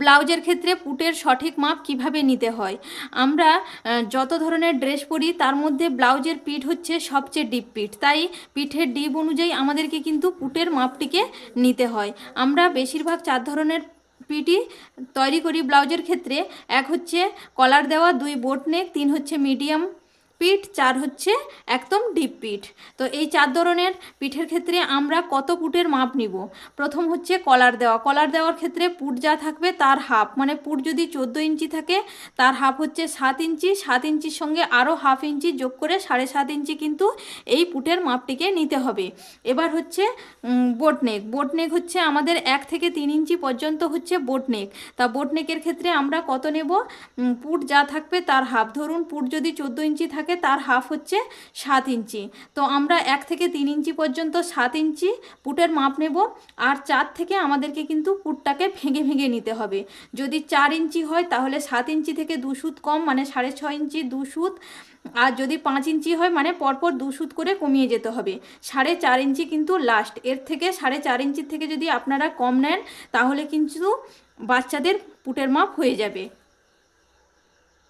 ব্লাউজের ক্ষেত্রে পুটের সঠিক মাপ কীভাবে নিতে হয়? আমরা যত ধরনের ড্রেস পরি, তার মধ্যে ব্লাউজের পিঠ হচ্ছে সবচেয়ে ডিপ পিঠ। তাই পিঠের ডিপ অনুযায়ী আমাদেরকে কিন্তু পুটের মাপটিকে নিতে হয়। আমরা বেশিরভাগ চার ধরনের পিটি তৈরি করি ব্লাউজের ক্ষেত্রে। এক হচ্ছে কলার দেওয়া, দুই বোট নেক তিন হচ্ছে মিডিয়াম পিঠ, চার হচ্ছে একদম ডিপ পিঠ। তো এই চার ধরনের পিঠের ক্ষেত্রে আমরা কত পুটের মাপ নিব? প্রথম হচ্ছে কলার দেওয়া। কলার দেওয়ার ক্ষেত্রে পুট যা থাকবে তার হাফ। মানে পুট যদি চোদ্দ ইঞ্চি থাকে, তার হাফ হচ্ছে সাত ইঞ্চি। সাত ইঞ্চির সঙ্গে আরও হাফ ইঞ্চি যোগ করে সাড়ে সাত ইঞ্চি কিন্তু এই পুটের মাপটিকে নিতে হবে। এবার হচ্ছে বোটনেক বোটনেক হচ্ছে আমাদের এক থেকে তিন ইঞ্চি পর্যন্ত হচ্ছে বোটনেক তা বোটনেকের ক্ষেত্রে আমরা কত নেব? পুট যা থাকবে তার হাফ। ধরুন পুট যদি চোদ্দ ইঞ্চি থাকে তার হাফ হচ্ছে সাত ইঞ্চি। তো আমরা এক থেকে তিন ইঞ্চি পর্যন্ত সাত ইঞ্চি পুটের মাপ নেব আর চার থেকে আমাদেরকে কিন্তু পুটটাকে ভেঙে ভেঙে নিতে হবে। যদি চার ইঞ্চি হয় তাহলে সাত ইঞ্চি থেকে দু সুত কম মানে সাড়ে ছয় ইঞ্চি দু সুত। আর যদি পাঁচ ইঞ্চি হয় মানে পরপর দু সুত করে কমিয়ে যেতে হবে। সাড়ে চার ইঞ্চি কিন্তু লাস্ট এর থেকে সাড়ে চার ইঞ্চির থেকে যদি আপনারা কম নেন তাহলে কিন্তু বাচ্চাদের পুটের মাপ হয়ে যাবে।